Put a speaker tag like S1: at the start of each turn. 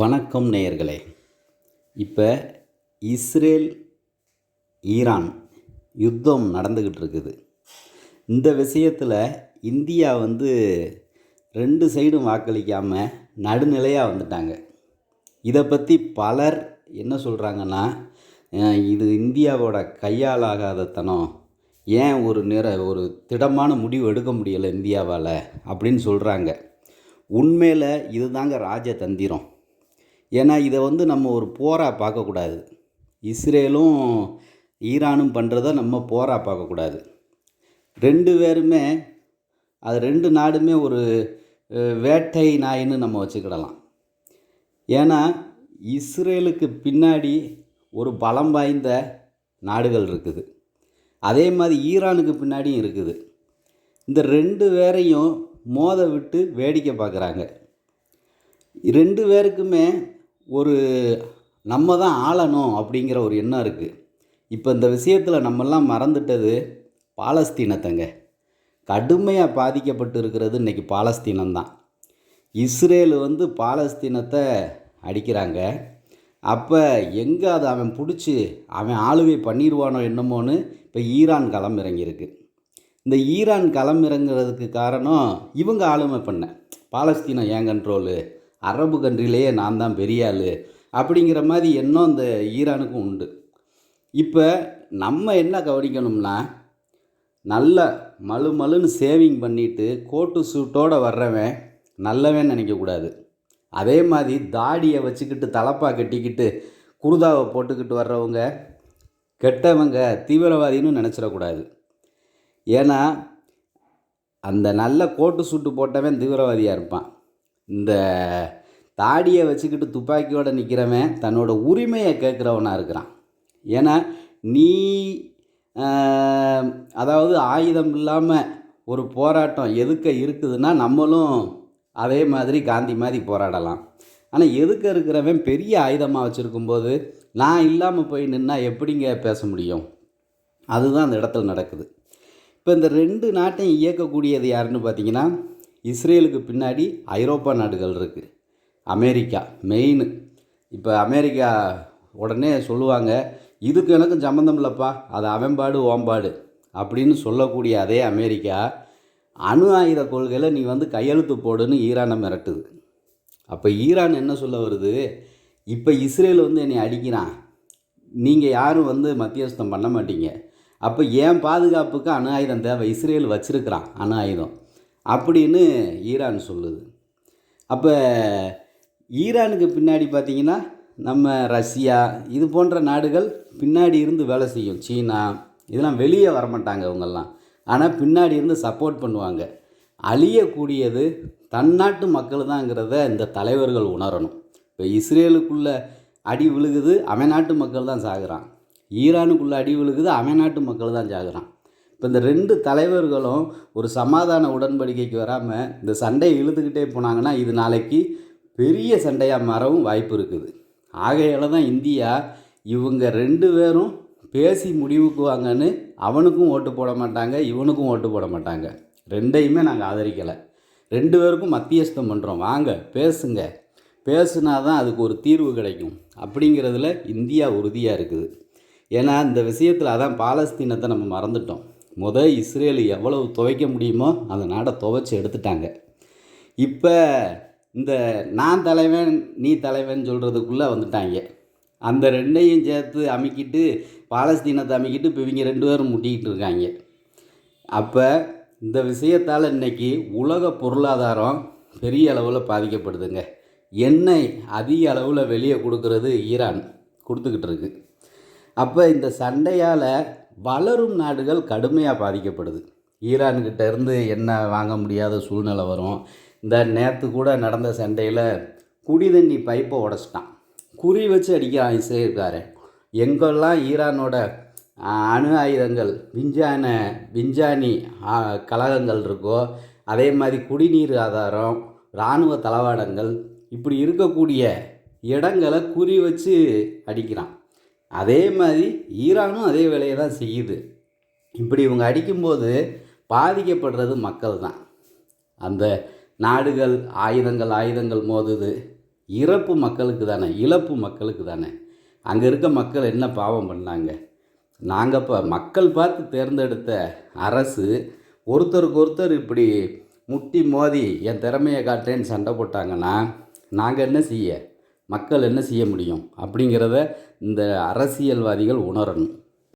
S1: வணக்கம் நேயர்களே. இப்போ இஸ்ரேல் ஈரான் யுத்தம் நடந்துக்கிட்டு இருக்குது. இந்த விஷயத்தில் இந்தியா வந்து ரெண்டு சைடும் வாக்களிக்காமல் நடுநிலையாக வந்துட்டாங்க. இதை பற்றி பலர் என்ன சொல்கிறாங்கன்னா இது இந்தியாவோட கையாலாகாதத்தனம் ஏன் ஒரு நிற ஒரு திடமான முடிவு எடுக்க முடியலை இந்தியாவால் அப்படின்னு சொல்கிறாங்க உண்மையில் இதுதாங்க ராஜதந்திரம். ஏன்னா இதை வந்து நம்ம ஒரு போராக பார்க்கக்கூடாது. இஸ்ரேலும் ஈரானும் பண்ணுறத நம்ம போராக பார்க்கக்கூடாது. ரெண்டு பேருமே அது ரெண்டு நாடுமே ஒரு வேட்டை நாயின்னு நம்ம வச்சுக்கிடலாம். ஏன்னா இஸ்ரேலுக்கு பின்னாடி ஒரு பலம் வாய்ந்த நாடுகள் இருக்குது. அதே மாதிரி ஈரானுக்கு பின்னாடியும் இருக்குது. இந்த ரெண்டு பேரையும் மோத விட்டு வேடிக்கை பார்க்குறாங்க. ரெண்டு பேருக்குமே ஒரு நம்ம தான் ஆளணும் அப்படிங்கிற ஒரு எண்ணம் இருக்குது இப்போ இந்த விஷயத்தில் நம்மெல்லாம் மறந்துட்டது பாலஸ்தீனத்தைங்க. கடுமையாக பாதிக்கப்பட்டு இருக்கிறது இன்றைக்கி பாலஸ்தீனம்தான். இஸ்ரேல் வந்து பாலஸ்தீனத்தை அடிக்கிறாங்க. அப்போ எங்கே அதை அவன் பிடிச்சி அவன் ஆளுவை பண்ணிடுவானோ என்னமோன்னு இப்போ ஈரான் களம் இறங்கியிருக்கு. இந்த ஈரான் களம் இறங்குறதுக்கு காரணம் இவங்க ஆளுமை பண்ண. பாலஸ்தீனம் ஏன் கண்ட்ரோலு அரபு கண்ட்ரிலேயே நான் தான் பெரிய ஆள் அப்படிங்கிற மாதிரி எண்ணம் இந்த ஈரானுக்கும் உண்டு. இப்போ நம்ம என்ன கவனிக்கணும்னா நல்ல மலு மலுன்னு சேவிங் பண்ணிட்டு கோட்டு சூட்டோடு வர்றவன் நல்லவன் நினைக்கக்கூடாது அதே மாதிரி தாடியை வச்சுக்கிட்டு தலப்பா கட்டிக்கிட்டு குருதாவை போட்டுக்கிட்டு வர்றவங்க கெட்டவங்க தீவிரவாதின்னு நினச்சிடக்கூடாது. ஏன்னா அந்த நல்ல கோட்டு சூட்டு போட்டவன் தீவிரவாதியாக இருப்பான். இந்த தாடியை வச்சுக்கிட்டு துப்பாக்கியோடு நிற்கிறவன் தன்னோட உரிமையை கேட்குறவனாக இருக்கிறான். ஏன்னா நீ அதாவது ஆயுதம் இல்லாமல் ஒரு போராட்டம் எதுக்க இருக்குதுன்னா நம்மளும் அதே மாதிரி காந்தி மாதிரி போராடலாம். ஆனால் எதுக்க இருக்கிறவன் பெரிய ஆயுதமாக வச்சுருக்கும்போது நான் இல்லாமல் போய் நின்னா எப்படிங்க பேச முடியும்? அதுதான் அந்த இடத்துல நடக்குது. இப்போ இந்த ரெண்டு நாட்டையும் இயக்கக்கூடியது யாருன்னு பார்த்தீங்கன்னா இஸ்ரேலுக்கு பின்னாடி ஐரோப்பா நாடுகள் இருக்குது அமெரிக்கா மெயின் இப்போ அமெரிக்கா உடனே சொல்லுவாங்க இதுக்கு எனக்கும் சம்மந்தம் இல்லைப்பா அது அவன்பாடு ஓம்பாடு அப்படின்னு சொல்லக்கூடிய அதே அமெரிக்கா அணு ஆயுத கொள்கையில் நீ வந்து கையெழுத்து போடுன்னு ஈரானை மிரட்டுது. அப்போ ஈரான் என்ன சொல்ல வருது? இப்போ இஸ்ரேல் வந்து என்னை அடிக்கிறான். நீங்கள் யாரும் வந்து மத்தியஸ்தம் பண்ண மாட்டீங்க. அப்போ ஏன் பாதுகாப்புக்கு அணு ஆயுதம் தேவை. இஸ்ரேல் வச்சுருக்கிறான் அணு ஆயுதம். அப்படின்னு ஈரான் சொல்லுது. அப்போ ஈரானுக்கு பின்னாடி பார்த்தீங்கன்னா நம்ம ரஷ்யா இது போன்ற நாடுகள் பின்னாடி இருந்து வேலை செய்யும். சீனா இதெல்லாம் வெளியே வரமாட்டாங்க இவங்கெல்லாம் ஆனால் பின்னாடி இருந்து சப்போர்ட் பண்ணுவாங்க. அழியக்கூடியது தன்னாட்டு மக்கள் தாங்கிறத இந்த தலைவர்கள் உணரணும். இப்போ இஸ்ரேலுக்குள்ள அடி விழுகுது அவன் நாட்டு மக்கள் தான் சாகுறான். ஈரானுக்குள்ளே அடி விழுகுது அவன் நாட்டு மக்கள் தான் சாகுறான். இப்போ இந்த ரெண்டு தலைவர்களும் ஒரு சமாதான உடன்படிக்கைக்கு வராமல் இந்த சண்டையை இழுத்துக்கிட்டே போனாங்கன்னா இது நாளைக்கு பெரிய சண்டையாக மாறவும் வாய்ப்பு இருக்குது. ஆகையால் தான் இந்தியா இவங்க ரெண்டு பேரும் பேசி முடிவுக்கு வாங்கன்னு அவனுக்கும் ஓட்டு போட மாட்டாங்க இவனுக்கும் ஓட்டு போட மாட்டாங்க. ரெண்டையுமே நாங்கள் ஆதரிக்கலை. ரெண்டு பேருக்கும் மத்தியஸ்தம் பண்ணுறோம் வாங்க பேசுங்க. பேசுனா தான் அதுக்கு ஒரு தீர்வு கிடைக்கும். அப்படிங்கிறதுல இந்தியா உறுதியாக இருக்குது. ஏன்னா இந்த விஷயத்தில் அதான் பாலஸ்தீனத்தை நம்ம மறந்துட்டோம். முத இஸ்ரேல் எவ்வளவு துவைக்க முடியுமோ அந்த நாடை துவைச்சி எடுத்துட்டாங்க. இப்போ இந்த நான் தலைவன் நீ தலைவன் சொல்கிறதுக்குள்ளே வந்துட்டாங்க. அந்த ரெண்டையும் சேர்த்து அமைக்கிட்டு பாலஸ்தீனத்தை அமைக்கிட்டு இப்போ இவங்க ரெண்டு பேரும் முட்டிக்கிட்டு இருக்காங்க. அப்போ இந்த விஷயத்தால் இன்னைக்கு உலக பொருளாதாரம் பெரிய அளவில் பாதிக்கப்படுதுங்க. எண்ணெய் அதிக அளவில் வெளியே கொடுக்கறது ஈரான் கொடுத்துக்கிட்டு இருக்குது அப்போ இந்த சண்டையால் வளரும் நாடுகள் கடுமையாக பாதிக்கப்படுது. ஈரான்கிட்ட இருந்து என்ன வாங்க முடியாத சூழ்நிலை வரும். இந்த நேற்று கூட நடந்த சண்டையில் குடி தண்ணி பைப்பை உடச்சிட்டான். குறி வச்சு அடிக்கிறான் இஸ்ரேல்காரன் எங்கெல்லாம் ஈரானோட அணு ஆயுதங்கள் விஞ்ஞான விஞ்ஞானி கழகங்கள் இருக்கோ அதே மாதிரி குடிநீர் ஆதாரம் இராணுவ தளவாடங்கள் இப்படி இருக்கக்கூடிய இடங்களை குறி வச்சு அடிக்கிறான். அதே மாதிரி ஈரானும் அதே வேலையை தான் செய்யுது. இப்படி இவங்க அடிக்கும்போது பாதிக்கப்படுறது மக்கள் தான். அந்த நாடுகள் ஆயுதங்கள் ஆயுதங்கள் மோதுது. இறப்பு மக்களுக்கு தானே இழப்பு மக்களுக்கு தானே. அங்கே இருக்க மக்கள் என்ன பாவம் பண்ணாங்க? நாங்கள் இப்போ மக்கள் பார்த்து தேர்ந்தெடுத்த அரசு ஒருத்தருக்கு ஒருத்தர் இப்படி முட்டி மோதி என் திறமையை காட்டுறேன்னு சண்டை போட்டாங்கன்னா நாங்கள் என்ன செய்ய? மக்கள் என்ன செய்ய முடியும்? அப்படிங்கிறத இந்த அரசியல்வாதிகள் உணரணும்.